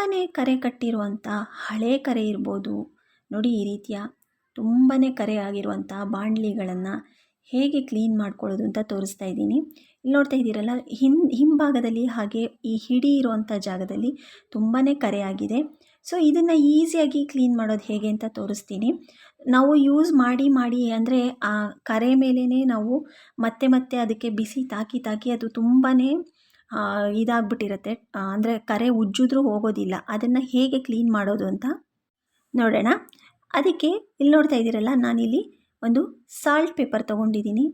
ತುಂಬಾ ಕರೆ ಕಟ್ಟಿರುವಂಥ ಹಳೆ ಕರೆ ಇರ್ಬೋದು. ನೋಡಿ ಈ ರೀತಿಯ ತುಂಬಾ ಕರೆ ಆಗಿರುವಂಥ ಬಾಣಲಿಗಳನ್ನು ಹೇಗೆ ಕ್ಲೀನ್ ಮಾಡ್ಕೊಳ್ಳೋದು ಅಂತ ತೋರಿಸ್ತಾ ಇದ್ದೀನಿ. ಇಲ್ಲಿ ನೋಡ್ತಾ ಇದ್ದೀರಲ್ಲ, ಹಿಂ, ಹಿಂಭಾಗದಲ್ಲಿ ಹಾಗೆ ಈ ಹಿಡಿ ಇರುವಂಥ ಜಾಗದಲ್ಲಿ ತುಂಬಾ ಕರೆ ಆಗಿದೆ. ಸೊ, ಇದನ್ನು ಈಸಿಯಾಗಿ ಕ್ಲೀನ್ ಮಾಡೋದು ಹೇಗೆ ಅಂತ ತೋರಿಸ್ತೀನಿ. ನಾವು ಯೂಸ್ ಮಾಡಿ ಮಾಡಿ ಅಂದರೆ ಆ ಕರೆ ಮೇಲೇ ನಾವು ಮತ್ತೆ ಮತ್ತೆ ಅದಕ್ಕೆ ಬಿಸಿ ತಾಕಿ ತಾಕಿ ಅದು ತುಂಬಾ ಇದಾಗ್ಬಿಟ್ಟಿರುತ್ತೆ. ಅಂದರೆ ಕರೆ ಉಜ್ಜಿದ್ರೂ ಹೋಗೋದಿಲ್ಲ. ಅದನ್ನು ಹೇಗೆ ಕ್ಲೀನ್ ಮಾಡೋದು ಅಂತ ನೋಡೋಣ. ಅದಕ್ಕೆ ಇಲ್ಲಿ ನೋಡ್ತಾ ಇದ್ದೀರಲ್ಲ, ನಾನಿಲ್ಲಿ ಒಂದು ಸಾಲ್ಟ್ ಪೇಪರ್ ತೊಗೊಂಡಿದ್ದೀನಿ.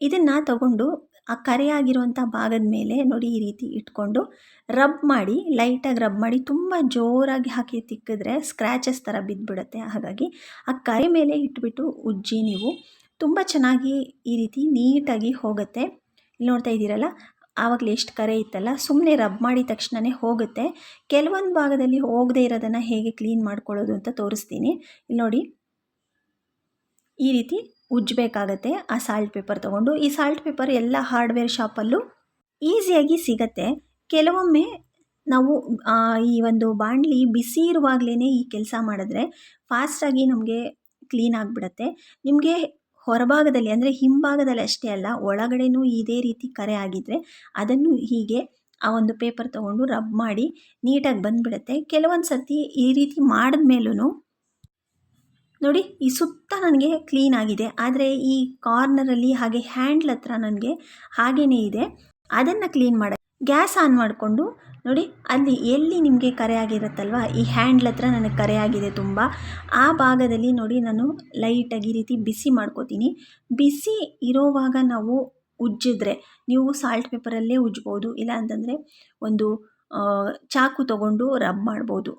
ಇದನ್ನು ತಗೊಂಡು ಆ ಕರೆಯಾಗಿರುವಂಥ ಭಾಗದ ಮೇಲೆ ನೋಡಿ ಈ ರೀತಿ ಇಟ್ಕೊಂಡು ರಬ್ ಮಾಡಿ ಲೈಟಾಗಿ ರಬ್ ಮಾಡಿ, ತುಂಬ ಜೋರಾಗಿ ಹಾಕಿ ತಿಕ್ಕಿದ್ರೆ ಸ್ಕ್ರ್ಯಾಚಸ್ ಥರ ಬಿದ್ದುಬಿಡುತ್ತೆ ಹಾಗಾಗಿ ಆ ಕರೆ ಮೇಲೆ ಇಟ್ಬಿಟ್ಟು ಉಜ್ಜಿ ನೀವು. ತುಂಬ ಚೆನ್ನಾಗಿ ಈ ರೀತಿ ನೀಟಾಗಿ ಹೋಗುತ್ತೆ. ಇಲ್ಲಿ ನೋಡ್ತಾ ಇದ್ದೀರಲ್ಲ ಆವಾಗಲೇ ಎಷ್ಟು ಕರೆ ಇತ್ತಲ್ಲ ಸುಮ್ಮನೆ ರಬ್ ಮಾಡಿದ ತಕ್ಷಣವೇ ಹೋಗುತ್ತೆ. ಕೆಲವೊಂದು ಭಾಗದಲ್ಲಿ ಹೋಗದೇ ಇರೋದನ್ನು ಹೇಗೆ ಕ್ಲೀನ್ ಮಾಡ್ಕೊಳ್ಳೋದು ಅಂತ ತೋರಿಸ್ತೀನಿ. ಇಲ್ಲಿ ನೋಡಿ. ಈ ರೀತಿ ಉಜ್ಜಬೇಕಾಗತ್ತೆ ಆ ಸಾಲ್ಟ್ ಪೇಪರ್ ತೊಗೊಂಡು. ಈ ಸಾಲ್ಟ್ ಪೇಪರ್ ಎಲ್ಲ ಹಾರ್ಡ್ವೇರ್ ಶಾಪಲ್ಲೂ ಈಸಿಯಾಗಿ ಸಿಗತ್ತೆ. ಕೆಲವೊಮ್ಮೆ ನಾವು ಈ ಒಂದು ಬಾಣಲಿ ಬಿಸಿ ಇರುವಾಗಲೇ ಈ ಕೆಲಸ ಮಾಡಿದ್ರೆ ಫಾಸ್ಟಾಗಿ ನಮಗೆ ಕ್ಲೀನ್ ಆಗಿಬಿಡತ್ತೆ. ನಿಮಗೆ ಹೊರಭಾಗದಲ್ಲಿ ಅಂದರೆ ಹಿಂಭಾಗದಲ್ಲಿ ಅಷ್ಟೇ ಅಲ್ಲ, ಒಳಗಡೆನೂ ಇದೇ ರೀತಿ ಕರೆ ಆಗಿದ್ದರೆ ಅದನ್ನು ಹೀಗೆ ಆ ಒಂದು ಪೇಪರ್ ತೊಗೊಂಡು ರಬ್ ಮಾಡಿ ನೀಟಾಗಿ ಬಂದುಬಿಡುತ್ತೆ. ಕೆಲವೊಂದು ಸರ್ತಿ ಈ ರೀತಿ ಮಾಡಿದ ನೋಡಿ ಈ ಸುತ್ತ ನನಗೆ ಕ್ಲೀನ್ ಆಗಿದೆ. ಆದರೆ ಈ ಕಾರ್ನರಲ್ಲಿ ಹಾಗೆ ಹ್ಯಾಂಡ್ಲ್ ಹತ್ರ ನನಗೆ ಹಾಗೇ ಇದೆ. ಅದನ್ನು ಕ್ಲೀನ್ ಮಾಡಿ, ಗ್ಯಾಸ್ ಆನ್ ಮಾಡಿಕೊಂಡು ನೋಡಿ, ಅಲ್ಲಿ ಎಲ್ಲಿ ನಿಮಗೆ ಕರೆ ಆಗಿರುತ್ತಲ್ವ ಈ ಹ್ಯಾಂಡ್ಲ್ ಹತ್ರ ನನಗೆ ಕರೆ ಆಗಿದೆ ತುಂಬ. ಆ ಭಾಗದಲ್ಲಿ ನೋಡಿ, ನಾನು ಲೈಟಾಗಿ ಈ ರೀತಿ ಬಿಸಿ ಮಾಡ್ಕೋತೀನಿ. ಬಿಸಿ ಇರೋವಾಗ ನಾವು ಉಜ್ಜಿದ್ರೆ, ನೀವು ಸಾಲ್ಟ್ ಪೇಪರಲ್ಲೇ ಉಜ್ಬೋದು, ಇಲ್ಲ ಅಂತಂದರೆ ಒಂದು ಚಾಕು ತಗೊಂಡು ರಬ್ ಮಾಡ್ಬೋದು.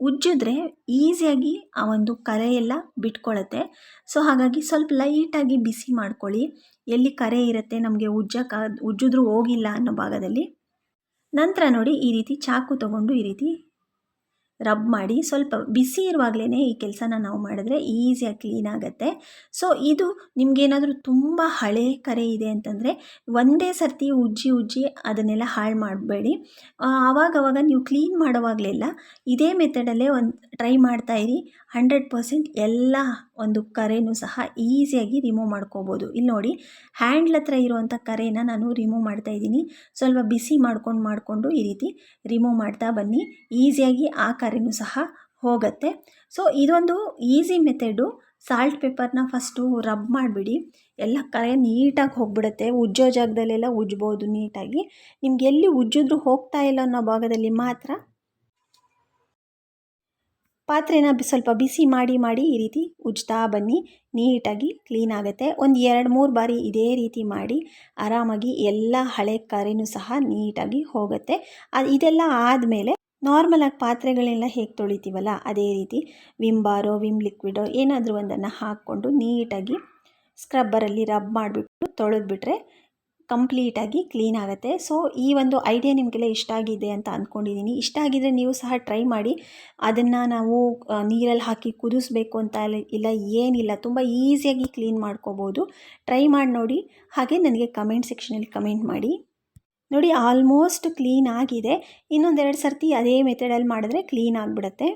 ಉಜ್ಜಿದ್ರೆ ಈಸಿಯಾಗಿ ಆ ಒಂದು ಕರೆ ಎಲ್ಲ ಬಿಟ್ಕೊಳತ್ತೆ. ಸೊ, ಹಾಗಾಗಿ ಸ್ವಲ್ಪ ಲೈಟಾಗಿ ಬಿಸಿ ಮಾಡ್ಕೊಳ್ಳಿ. ಎಲ್ಲಿ ಕರೆ ಇರುತ್ತೆ ನಮಗೆ ಉಜ್ಜಕ್ಕೆ ಉಜ್ಜಿದ್ರೂ ಹೋಗಿಲ್ಲ ಅನ್ನೋ ಭಾಗದಲ್ಲಿ. ನಂತರ ನೋಡಿ ಈ ರೀತಿ ಚಾಕು ತಗೊಂಡು ಈ ರೀತಿ ರಬ್ ಮಾಡಿ ಸ್ವಲ್ಪ ಬಿಸಿ ಇರುವಾಗಲೇ ಈ ಕೆಲಸನ ನಾವು ಮಾಡಿದ್ರೆ ಈಸಿಯಾಗಿ ಕ್ಲೀನ್ ಆಗುತ್ತೆ. ಸೊ, ಇದು ನಿಮಗೇನಾದರೂ ತುಂಬ ಹಳೆ ಕರೆ ಇದೆ ಅಂತಂದರೆ ಒಂದೇ ಸರ್ತಿ ಉಜ್ಜಿ ಉಜ್ಜಿ ಅದನ್ನೆಲ್ಲ ಹಾಳು ಮಾಡಬೇಡಿ. ಆವಾಗವಾಗ ನೀವು ಕ್ಲೀನ್ ಮಾಡೋವಾಗಲೆಲ್ಲ ಇದೇ ಮೆಥಡಲ್ಲೇ ಒಂದು ಟ್ರೈ ಮಾಡ್ತಾಯಿರಿ ಹಂಡ್ರೆಡ್ ಪರ್ಸೆಂಟ್ ಎಲ್ಲ ಒಂದು ಕರೆನೂ ಸಹ ಈಸಿಯಾಗಿ ರಿಮೂವ್ ಮಾಡ್ಕೋಬೋದು. ಇಲ್ಲಿ ನೋಡಿ ಹ್ಯಾಂಡ್ಲ್ ಹತ್ರ ಇರುವಂಥ ಕರೆನ ನಾನು ರಿಮೂವ್ ಮಾಡ್ತಾ ಇದ್ದೀನಿ. ಸ್ವಲ್ಪ ಬಿಸಿ ಮಾಡ್ಕೊಂಡು ಮಾಡಿಕೊಂಡು ಈ ರೀತಿ ರಿಮೂವ್ ಮಾಡ್ತಾ ಬನ್ನಿ. ಈಸಿಯಾಗಿ ಆ ಕರೆನೂ ಸಹ ಹೋಗುತ್ತೆ. ಸೊ ಇದೊಂದು ಈಸಿ ಮೆಥಡು ಸಾಲ್ಟ್ ಪೇಪರ್ನ ಫಸ್ಟು ರಬ್ ಮಾಡಿಬಿಡಿ. ಎಲ್ಲ ಕರೆ ನೀಟಾಗಿ ಹೋಗ್ಬಿಡುತ್ತೆ. ಉಜ್ಜೋ ಜಾಗದಲ್ಲೆಲ್ಲ ಉಜ್ಬೋದು ನೀಟಾಗಿ. ನಿಮ್ಗೆ ಎಲ್ಲಿ ಉಜ್ಜಿದ್ರೂ ಹೋಗ್ತಾ ಇಲ್ಲ ಅನ್ನೋ ಭಾಗದಲ್ಲಿ ಮಾತ್ರ ಪಾತ್ರೆನ ಸ್ವಲ್ಪ ಬಿಸಿ ಮಾಡಿ ಮಾಡಿ ಈ ರೀತಿ ಉಜ್ತಾ ಬನ್ನಿ. ನೀಟಾಗಿ ಕ್ಲೀನ್ ಆಗುತ್ತೆ. ಒಂದು ಎರಡು ಮೂರು ಬಾರಿ ಇದೇ ರೀತಿ ಮಾಡಿ ಆರಾಮಾಗಿ ಎಲ್ಲ ಹಳೆ ಕರೆನೂ ಸಹ ನೀಟಾಗಿ ಹೋಗುತ್ತೆ. ಅದು ಇದೆಲ್ಲ ಆದಮೇಲೆ ನಾರ್ಮಲಾಗಿ ಪಾತ್ರೆಗಳೆಲ್ಲ ಹೇಗೆ ತೊಳಿತೀವಲ್ಲ, ಅದೇ ರೀತಿ ವಿಮ್ ಬಾರೋ ವಿಮ್ ಲಿಕ್ವಿಡೋ ಏನಾದರೂ ಒಂದನ್ನು ಹಾಕ್ಕೊಂಡು ನೀಟಾಗಿ ಸ್ಕ್ರಬ್ಬರಲ್ಲಿ ರಬ್ ಮಾಡಿಬಿಟ್ಟು ತೊಳೆದ್ಬಿಟ್ರೆ ಕಂಪ್ಲೀಟಾಗಿ ಕ್ಲೀನ್ ಆಗುತ್ತೆ. ಸೊ, ಈ ಒಂದು ಐಡಿಯಾ ನಿಮಗೆಲ್ಲ ಇಷ್ಟ ಆಗಿದೆ ಅಂತ ಅಂದ್ಕೊಂಡಿದ್ದೀನಿ ಇಷ್ಟ ಆಗಿದರೆ ನೀವು ಸಹ ಟ್ರೈ ಮಾಡಿ. ಅದನ್ನು ನಾವು ನೀರಲ್ಲಿ ಹಾಕಿ ಕುದಿಸ್ಬೇಕು ಅಂತ ಇಲ್ಲ, ಏನಿಲ್ಲ. ತುಂಬ ಈಸಿಯಾಗಿ ಕ್ಲೀನ್ ಮಾಡ್ಕೋಬೋದು. ಟ್ರೈ ಮಾಡಿ ನೋಡಿ. ಹಾಗೆ ನನಗೆ ಕಮೆಂಟ್ ಸೆಕ್ಷನಲ್ಲಿ ಕಮೆಂಟ್ ಮಾಡಿ. ನೋಡಿ, ಆಲ್ಮೋಸ್ಟ್ ಕ್ಲೀನ್ ಆಗಿದೆ. ಇನ್ನೊಂದೆರಡು ಸರ್ತಿ ಅದೇ ಮೆಥಡಲ್ಲಿ ಮಾಡಿದ್ರೆ ಕ್ಲೀನ್ ಆಗಿಬಿಡುತ್ತೆ.